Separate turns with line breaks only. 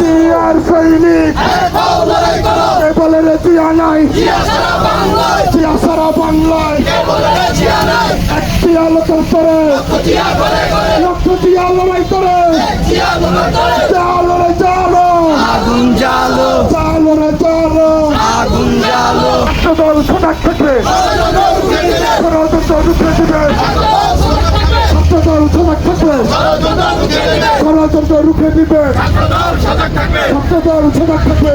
জিয়ার সৈনিক কে বলে রে জিয়া নাই জিয়া সারা বাংলায় একটি আলোচনা করে লক্ষ জিয়া লড়াই করে জালো রে জালো
আগুন
জালো রে জালো
আগুন জ্বালো
দল সজাগ থেকে ষড়যন্ত্র রুখে দিবে ষড়যন্ত্র রুখে দিবে। ছাত্রদল সজাগ থেকে